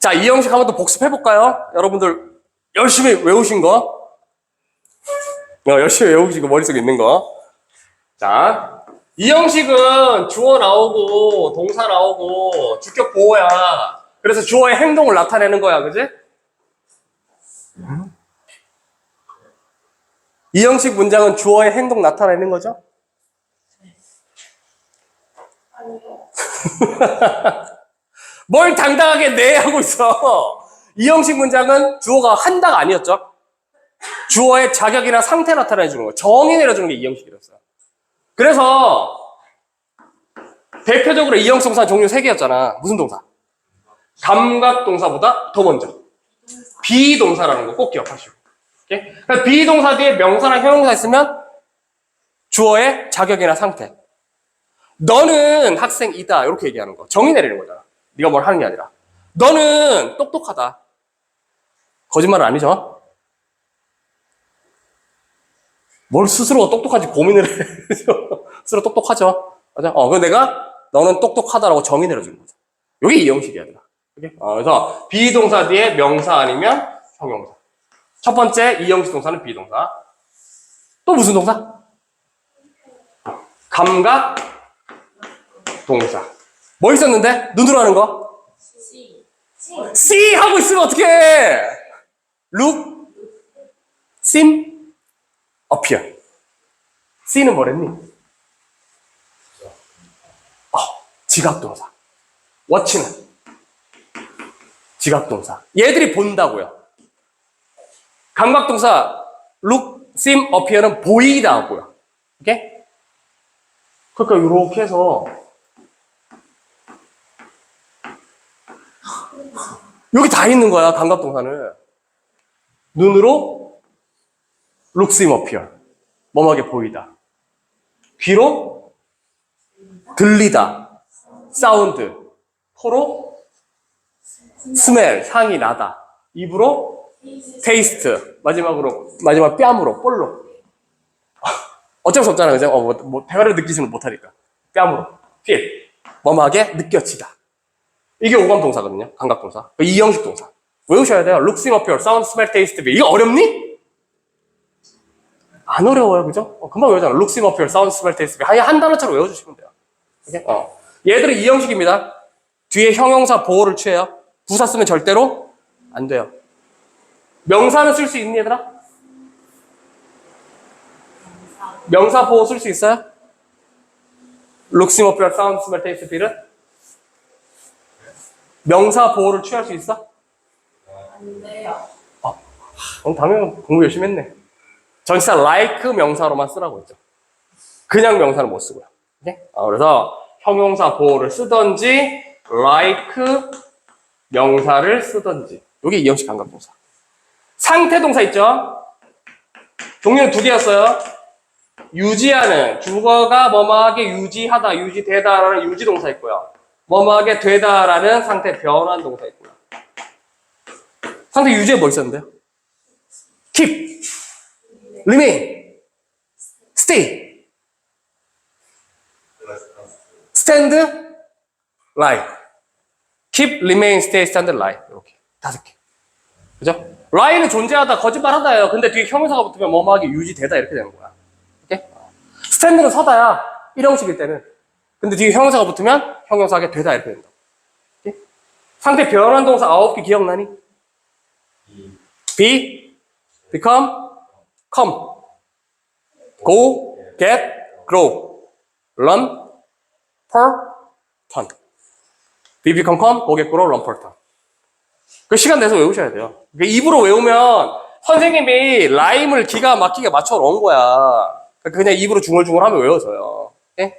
자, 이 형식 한번 더 복습해볼까요? 여러분들 열심히 외우신 거. 어, 열심히 외우신 거, 머릿속에 있는 거. 자, 이 형식은 주어 나오고, 동사 나오고, 주격 보호야. 그래서 주어의 행동을 나타내는 거야, 그지? 이 형식 문장은 주어의 행동 나타내는 거죠? 뭘 당당하게 네 하고 있어. 이 형식 문장은 주어가 한다가 아니었죠. 주어의 자격이나 상태 나타내 주는 거. 정의 내려주는 게 이 형식이었어요. 그래서 대표적으로 이 형식 동사 종류 세 개였잖아. 무슨 동사? 감각 동사보다 더 먼저. 비동사라는 거 꼭 기억하시고. 그러니까 비동사 뒤에 명사나 형용사 있으면 주어의 자격이나 상태. 너는 학생이다. 이렇게 얘기하는 거. 정의 내리는 거잖아. 네가 뭘 하는 게 아니라. 너는 똑똑하다. 거짓말은 아니죠? 뭘 스스로 똑똑한지 고민을 해. 스스로 똑똑하죠? 맞아? 어, 그 내가 너는 똑똑하다라고 정의 내려주는 거죠. 이게 이 형식이야. 내가. 오케이? 어, 그래서 비동사 뒤에 명사 아니면 형용사. 첫 번째 이 형식 동사는 비동사. 또 무슨 동사? 감각 동사. 뭐 있었는데? 눈으로 하는 거? C. see 하고 있으면 어떡해? look, seem, appear. see는 뭐랬니? 어, 지각동사. watch는 지각동사. 얘들이 본다고요. 감각동사 look, seem, appear는 보이다 하고요. 오케이? 그러니까 이렇게 해서 여기 다 있는 거야, 감각 동사는. 눈으로 look, seem, appear. 뭐하게 보이다. 귀로 들리다. 사운드. 코로 스멜, 향이 나다. 입으로 테이스트. 마지막으로, 마지막 뺨으로, 볼로. 어쩔 수 없잖아, 그죠? 어, 뭐, 뭐, 대가를 느끼지는 못하니까. 뺨으로. 필. 뭐하게 느껴지다. 이게 오감 동사거든요. 감각 동사. 이 형식 동사. 외우셔야 돼요. look, seem, appear, sound, smell, taste, be. 이거 어렵니? 안 어려워요, 그죠? 어, 금방 외우잖아. look, seem, appear, sound, smell, taste, be. 아예 한 단어처럼 외워주시면 돼요. 오케이? 어. 얘들은 이 형식입니다. 뒤에 형용사 보호를 취해요. 부사 쓰면 절대로 안 돼요. 명사는 쓸 수 있니, 얘들아? 명사 보호 쓸 수 있어요? look, seem, appear, sound, smell, taste, be는? 명사 보호를 취할 수 있어? 안 돼요. 그럼 당연히 공부 열심히 했네. 전치사 like 명사로만 쓰라고 했죠. 그냥 명사는 못 쓰고요. 오케이? 아, 그래서 형용사 보호를 쓰던지 like 명사를 쓰던지 이게 이형식 감각동사. 상태동사 있죠? 종류는 두 개였어요. 유지하는 주어가 뭐뭐하게 유지하다, 유지되다라는 유지동사 있고요. 뭐뭐하게 되다라는 상태 변환 동사 있고요. 상태 유지에 뭐 있었는데요? keep, remain, stay, stand, lie. keep, remain, stay, stand, lie. 이렇게 다섯 개. 그죠? lie는 존재하다, 거짓말하다예요. 근데 뒤에 형용사가 붙으면 뭐뭐하게 유지되다 이렇게 되는 거야. 오케이? stand는 서다야. 일형식일 때는. 근데 뒤에 형용사가 붙으면 형용사하게 되다 이렇게 된다. 오케이? 상태 변환 동사 아홉 개 기억나니? be, become, come, go, get, grow, run, per, turn. be, become, come, go, get, grow, run, per, turn. 그 시간 내서 외우셔야 돼요. 그 입으로 외우면 선생님이 라임을 기가 막히게 맞춰 놓은 거야. 그냥 입으로 중얼중얼 하면 외워져요. 오케이?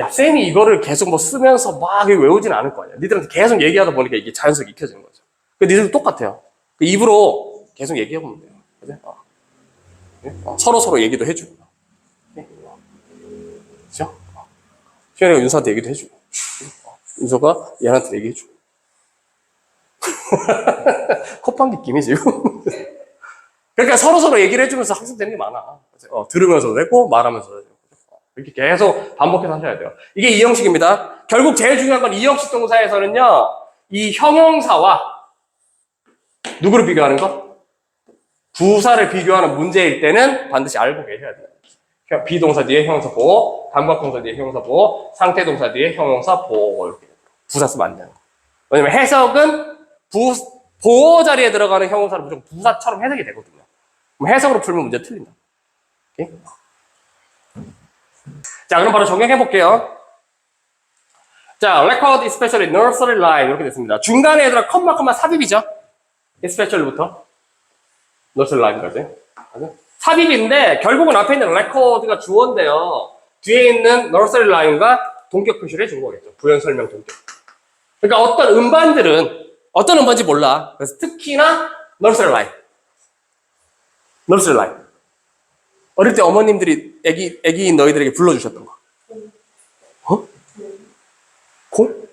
어. 야, 쌤이 이거를 계속 뭐 쓰면서 막 외우진 않을 거 아니야. 니들한테 계속 얘기하다 보니까 이게 자연스럽게 익혀지는 거죠. 그 니들도 똑같아요. 그 입으로 계속 얘기해 보면 돼요. 그죠? 어. 네? 어, 서로 서로 얘기도 해주고. 네? 어. 그죠? 어. 희연이가 윤서한테 얘기도 해주고. 어. 윤서가 얘한테 얘기해주고. 콧방귀 끼니 지금? 그러니까 서로 서로 얘기를 해주면서 학습되는 게 많아. 어, 들으면서도 되고 말하면서도 되고. 어, 이렇게 계속 반복해서 하셔야 돼요. 이게 이 형식입니다. 결국 제일 중요한 건 이 형식 동사에서는요. 이 형용사와 누구를 비교하는 거? 부사를 비교하는 문제일 때는 반드시 알고 계셔야 돼요. 형- 비동사 뒤에 형용사 보호, 단박동사 뒤에 형용사 보호, 상태동사 뒤에 형용사 보호 이렇게 부사 쓰면 안 돼요. 왜냐면 해석은 부, 보호 자리에 들어가는 형용사를 무조건 부사처럼 해석이 되거든요. 그럼 해석으로 풀면 문제 틀린다. 오케이? 자, 그럼 바로 적용해 볼게요. 자, record especially nursery line 이렇게 됐습니다. 중간에 얘들아 컴마 컴마 삽입이죠. especially부터 nursery line까지. 삽입인데 결국은 앞에 있는 record가 주어인데요. 뒤에 있는 nursery line과 동격 표시를 해준 거겠죠. 부연 설명 동격. 그러니까 어떤 음반들은 어떤 음반인지 몰라. 그래서 특히나 nursery line. nursery line. 어릴 때 어머님들이 애기 애기인 너희들에게 불러주셨던 거. 어? 공?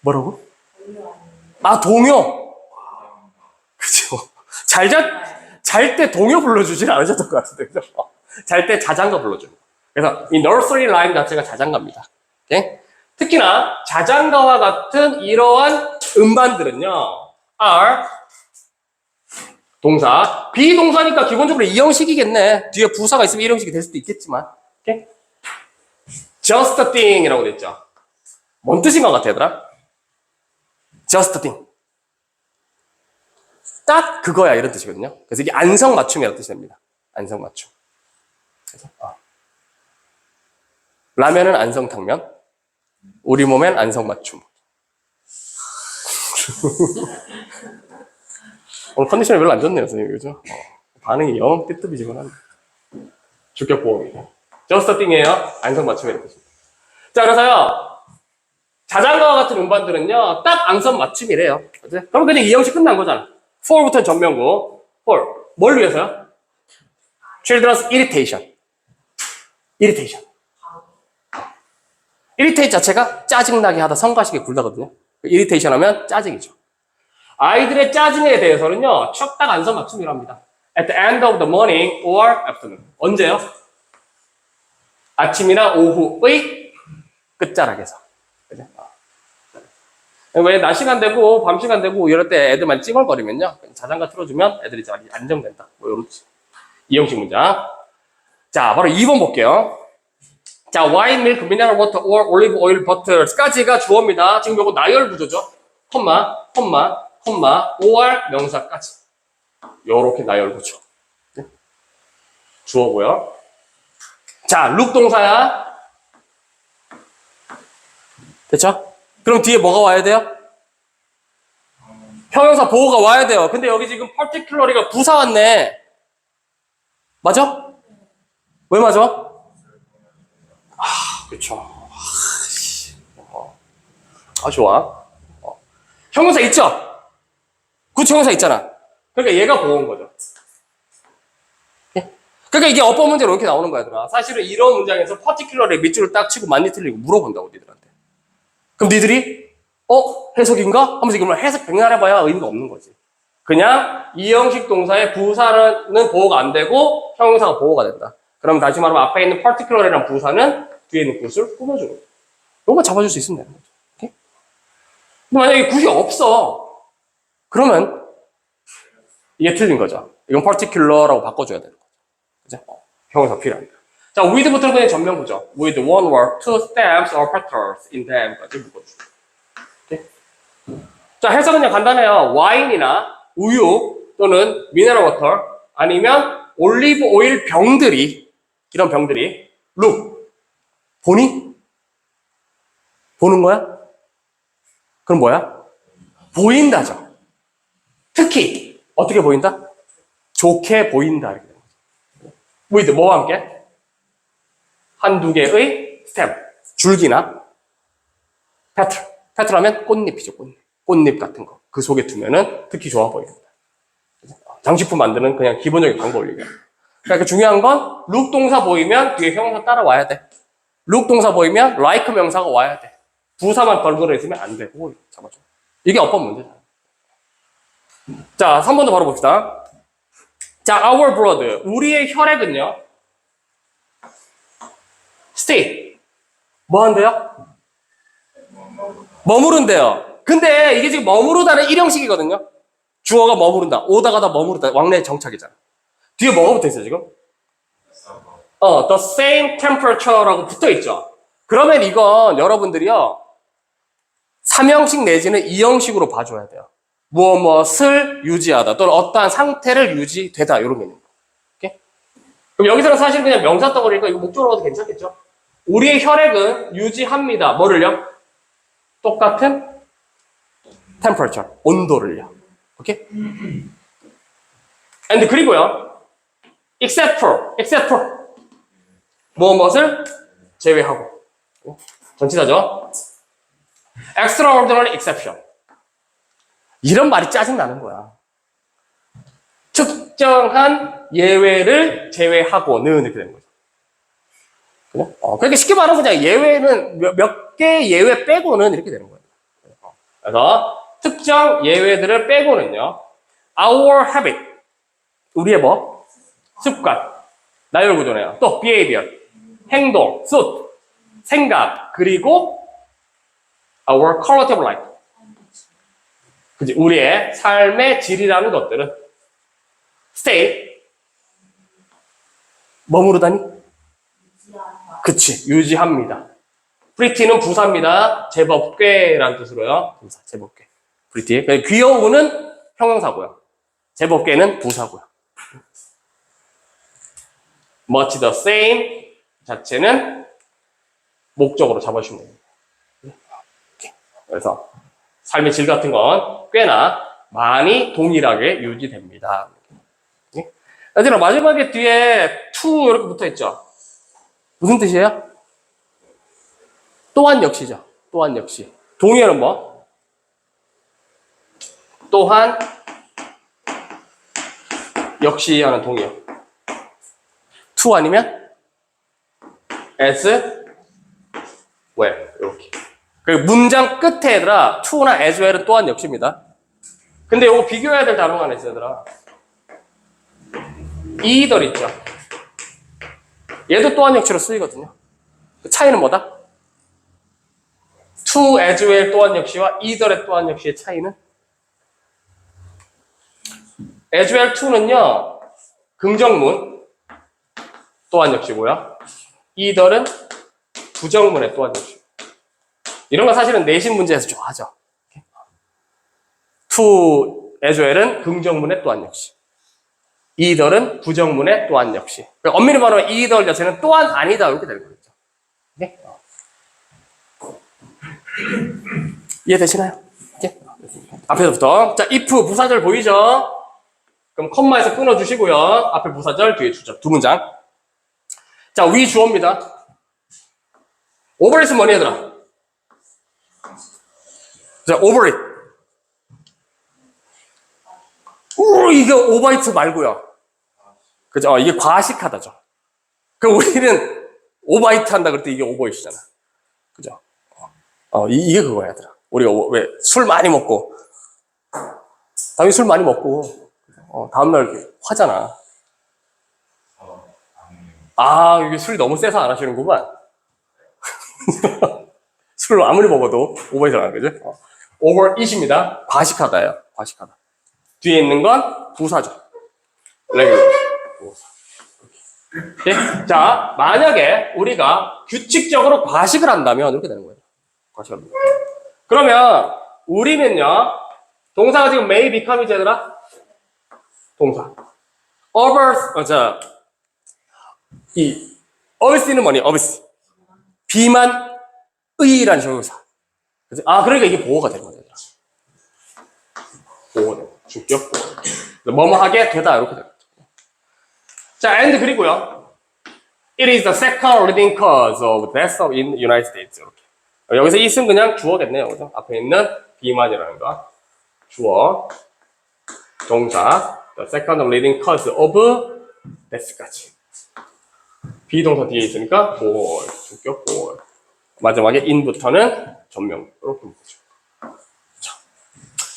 뭐라고? 아 동요. 그죠. 잘잘 때 동요 불러주진 않으셨던 것 같은데 그죠? 잘 때 자장가 불러줘요. 그래서 이 nursery line 자체가 자장가입니다. 오케이? 특히나 자장가와 같은 이러한 음반들은요, are 동사, 비동사니까 기본적으로 이 형식이겠네. 뒤에 부사가 있으면 일형식이 될 수도 있겠지만, 오케이? just a thing이라고 돼 있죠. 뭔 뜻인 것 같아, 얘들아? just a thing. 딱 그거야, 이런 뜻이거든요. 그래서 이게 안성맞춤이라는 뜻이 됩니다. 안성맞춤. 그래서, 아. 라면은 안성탕면, 우리 몸엔 안성맞춤. 오늘 컨디션이 별로 안 좋네요, 선생님. 그죠? 어, 반응이 영 뜨뜻해지곤 한데. 주격 보험이에요. 저스터띵이에요. 안성 맞춤이라는 뜻입니다. 자, 그래서요. 자장가와 같은 음반들은요, 딱 안성 맞춤이래요. 그죠? 그럼 그냥 이 형식 끝난 거잖아. for부터 전명구. for. 뭘 위해서요? children's irritation. irritation. irritate 자체가 짜증나게 하다 성가시게 굴다거든요. irritation 하면 짜증이죠. 아이들의 짜증에 대해서는요, 척딱 안성 맞춤이라 합니다. At the end of the morning or afternoon. 언제요? 아침이나 오후의 끝자락에서. 그죠? 어. 왜낮 시간 되고 밤 시간 되고 이럴 때 애들만 찡얼거리면요. 자장가 틀어주면 애들이 잘 안정된다. 뭐 이런 이 형식 문장. 자, 바로 2번 볼게요. 자, wine, milk, mineral water, or olive oil, butter까지가 주어입니다. 지금 요거 나열 구조죠. 콤마, 콤마, 콤마, or 명사까지. 요렇게 나열 구조. 네. 주어고요. 자, 룩 동사야. 됐죠? 그럼 뒤에 뭐가 와야 돼요? 형용사 보호가 와야 돼요. 근데 여기 지금 particularly가 부사 왔네. 맞아? 왜 맞아? 아, 그쵸. 아, 씨. 어. 아, 좋아. 어. 형용사 있죠? 형용사 있잖아. 그러니까 얘가 보호인 거죠. 예? 그러니까 이게 어법 문제로 이렇게 나오는 거야, 얘들아. 사실은 이런 문장에서 particularly 밑줄을 딱 치고 많이 틀리고 물어본다고, 니들한테. 그럼 니들이, 어? 해석인가? 하면서 이걸 해석 백날 해봐야 의미가 없는 거지. 그냥 이 형식 동사의 부사는 보호가 안 되고 형용사가 보호가 된다. 그럼 다시 말하면 앞에 있는 particular이란 부사는 뒤에 있는 굿을 꾸며주는 거죠. 이거만 잡아줄 수 있으면 되는 거죠. 근데 만약에 굿이 없어. 그러면 이게 틀린 거죠. 이건 particular라고 바꿔줘야 되는 거죠. 그죠? 어, 형용사 필요합니다. 자, with부터는 그냥 전면 구죠. with one word, two stems or patterns in them까지. 오케이? 자, 해석은 그냥 간단해요. 와인이나 우유 또는 미네랄 워터 아니면 올리브 오일 병들이 이런 병들이 룩 보니? 보는 거야? 그럼 뭐야? 보인다죠. 특히 어떻게 보인다? 좋게 보인다 이렇게 되는 거죠. with 뭐와 함께? 한두 개의 스템, 줄기나 페틀. 페틀하면 꽃잎이죠, 꽃잎. 꽃잎 같은 거. 그 속에 두면은 특히 좋아 보입니다. 장식품 만드는 그냥 기본적인 방법이에요. 그러니까 중요한 건, 룩 동사 보이면 뒤에 형용사 따라와야 돼. 룩 동사 보이면 like 명사가 와야 돼. 부사만 걸그러 있으면 안 되고, 잡아줘. 이게 어법 문제잖아. 자, 3번도 바로 봅시다. 자, our blood. 우리의 혈액은요, stay. 뭐 한대요? 머무른대요. 근데 이게 지금 머무르다는 일형식이거든요. 주어가 머무른다. 오다 가다 머무르다. 왕래 정착이잖아. 뒤에 뭐가 붙어 있어, 지금? 어, the same temperature라고 붙어 있죠. 그러면 이건 여러분들이요. 삼형식 내지는 이형식으로 봐줘야 돼요. 무엇 무엇을 유지하다 또는 어떠한 상태를 유지되다 이런 개념. 오케이? 그럼 여기서는 사실 그냥 명사 덩어리니까 이거 목적으로 가도 괜찮겠죠? 우리의 혈액은 유지합니다. 뭐를요? 똑같은 temperature, 온도를요. 오케이? and 그리고요. except for, except for 무엇 무엇을 제외하고 전치사죠. extraordinary exception 이런 말이 짜증나는 거야. 특정한 예외를 제외하고는 이렇게 되는 거죠. 그냥? 어, 그러니까 쉽게 말하면 그냥 예외는 몇개 예외 빼고는 이렇게 되는 거예요. 어, 그래서 특정 예외들을 빼고는요. our habit 우리의 뭐 습관 나열 구조네요. 또 behavior 행동, suit 생각 그리고 our quality of life 그지 우리의 삶의 질이라는 것들은 stay 머무르다니. 그치 유지합니다. 프리티는 부사입니다. 제법 꽤라는 뜻으로요. 부사 제법 꽤. 프리티. 귀여우는 형용사고요. 제법 꽤는 부사고요. much the same 자체는 목적으로 잡아주시면 됩니다. 이렇게. 그래서 삶의 질 같은 건 꽤나 많이 동일하게 유지됩니다. 얘들아 마지막에 뒤에 to 이렇게 붙어 있죠. 무슨 뜻이에요? 또한 역시죠. 또한 역시. 동의어는 뭐? 또한 역시 하는 동의어. to 아니면 as well 이렇게. 그리고 문장 끝에 얘들아 to나 as well은 또한 역시입니다. 근데 이거 비교해야 될 단어가 하나 있어 얘들아. either 있죠. 얘도 또한 역시로 쓰이거든요. 그 차이는 뭐다? to as well 또한 역시와 either의 또한 역시의 차이는 as well to는요 긍정문 또한 역시고요. either은 부정문의 또한 역시. 이런 거 사실은 내신 문제에서 좋아하죠. as well은 긍정문의 또한 역시. either은 부정문의 또한 역시. 엄밀히 말하면 either 자체는 또한 아니다 이렇게 되는 거죠. 네? 이해되시나요? 네? 앞에서부터 자 if 부사절 보이죠? 그럼 컴마에서 끊어주시고요. 앞에 부사절 뒤에 주절 두 문장. 자 위 주어입니다. 오버릿은 뭐니 얘들아? 자 오버릿. 우 이게 오버히트 말고요. 그죠? 어, 이게 과식하다죠. 그 우리는 오버히트 한다 그럴 때 이게 오버히트잖아. 그죠? 어, 이, 게 그거야, 얘들아. 우리가 왜 술 많이 먹고 다음에 술 많이 먹고 어, 다음날 화잖아. 아, 이게 술이 너무 세서 안 하시는구만. 술을 아무리 먹어도 안 그죠? 어. 오버잇입니다. 과식하다예요. 과식하다. 뒤에 있는 건 부사죠. 레귤러. 네? 자, 만약에 우리가 규칙적으로 과식을 한다면 이렇게 되는 거예요. 과식합니다. 그러면 우리는요, 동사가 지금 may become이 되더라? 동사. over, 어, 자, 이, 어비스는 뭐니? 어비스. 비만, 의란 조사. 그치? 아, 그러니까 이게 보호가 되는 거예요. 보호는 주격 보호. 뭐뭐 하게 되다 이렇게 됩니다. 자, and 그리고요. It is the second leading cause of death in United States. 이렇게. 여기서 is은 그냥 주어겠네요. 그죠? 앞에 있는 비만이라는 거. 주어. 동사. The second leading cause of death까지. 비동사 뒤에 있으니까 for, 주격 for. 마지막에 in부터는 전명. 이렇게 보죠.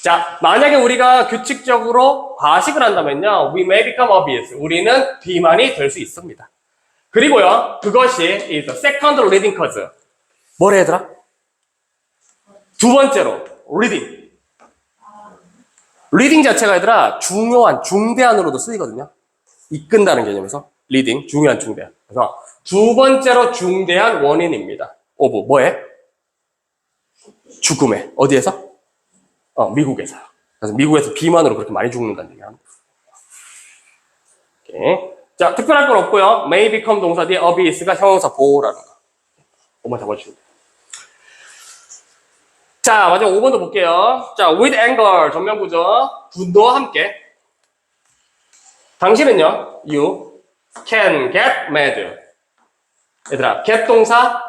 자, 만약에 우리가 규칙적으로 과식을 한다면요, we may become obese. 우리는 비만이 될 수 있습니다. 그리고요, 그것이 is second leading cause. 뭐래 얘들아? 두 번째로 reading. reading 자체가 얘들아 중요한 중대한으로도 쓰이거든요. 이끈다는 개념에서 reading 중요한 중대한. 그래서 두 번째로 중대한 원인입니다. 오브 뭐에? 죽음에 어디에서? 어 미국에서. 그래서 미국에서 비만으로 그렇게 많이 죽는다는 얘기합니다. 오케이. 자 특별할 건 없고요. may become 동사 뒤에 abuse가 형용사 보호라는 거. 5번 잡아주시면 돼요. 자, 마지막 5번도 볼게요. 자, with anger, 전면구죠. 분노와 함께. 당신은요, you can get mad. 얘들아, get 동사,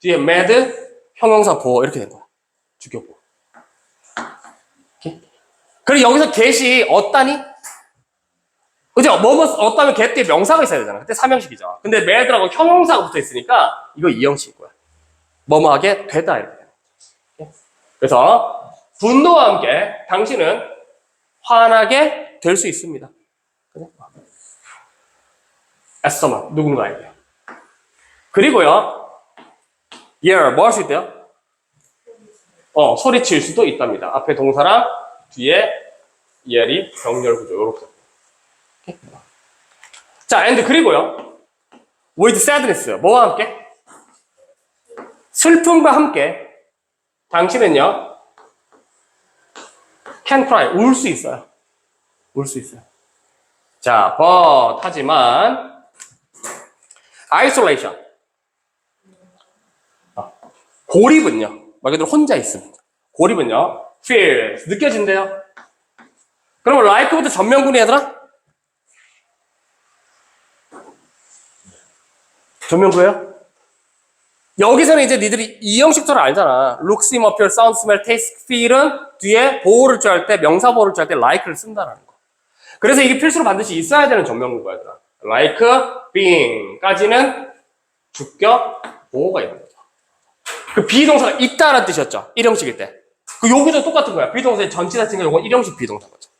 뒤에 mad, 형용사 보호, 이렇게 된 거야. 죽여보. 오케이? 그리고 여기서 get이 어따니? 그죠? 뭐뭐 어따면 get 뒤에 명사가 있어야 되잖아. 그때 삼형식이죠. 근데 mad라고 형용사가 붙어 있으니까 이거 이형식인 거야. 뭐뭐하게 되다, 이렇게. 그래서 분노와 함께 당신은 화나게 될 수 있습니다. 애써만 누군가에게. 그리고요, yeah, 뭐할 수 있대요? 어, 소리칠 수도 있답니다. 앞에 동사랑 뒤에 예리 병렬 구조 이렇게. 자, and 그리고요, with sadness 뭐와 함께? 슬픔과 함께 당신은요, can cry, 울 수 있어요. 울 수 있어요. 자, but, 하지만, isolation. 아, 고립은요, 말 그대로 혼자 있습니다. 고립은요, feels, 느껴진대요. 그러면 like부터 전면군이 얘들아? 전면구예요? 여기서는 이제 니들이 이 형식처럼 알잖아. look, seem, appear, sound, smell, taste, feel은 뒤에 보호를 줄할 때, 명사 보호를 줄할때 like를 쓴다는 거. 그래서 이게 필수로 반드시 있어야 되는 전면구가 얘들아. like, being까지는 주격, 보호가 있는 거죠. 그 비동사가 있다라는 뜻이었죠. 일형식일 때. 그 여기도 똑같은 거야. 비동사의 전치사 친구 요건 일형식 비동사인 거죠.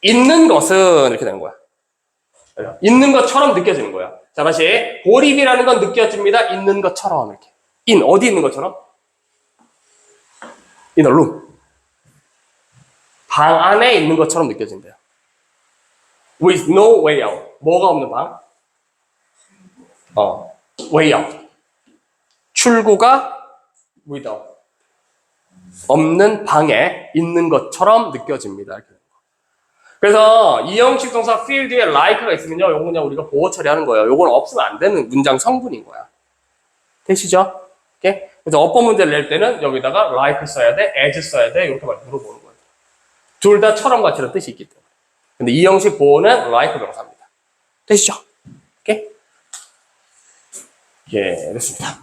있는 것은 이렇게 되는 거야. 있는 것처럼 느껴지는 거야. 자, 다시. 고립이라는 건 느껴집니다. 있는 것처럼. 이렇게. in, 어디 있는 것처럼? in a. 방 안에 있는 것처럼 느껴진대요. with no way out. 뭐가 없는 방? 어, way out. 출구가 without. 없는 방에 있는 것처럼 느껴집니다. 이렇게. 그래서 이 형식 동사 feel 뒤에 like가 있으면요, 요건 그냥 우리가 보호 처리하는 거예요. 요건 없으면 안 되는 문장 성분인 거야. 되시죠? 오케이? 그래서 어법 문제를 낼 때는 여기다가 like 써야 돼, as 써야 돼, 이렇게 물어보는 거예요. 둘 다 처럼 같이는 뜻이 있기 때문에. 근데 이 형식 보호는 like 명사입니다. 되시죠? 오케이? 예, 됐습니다.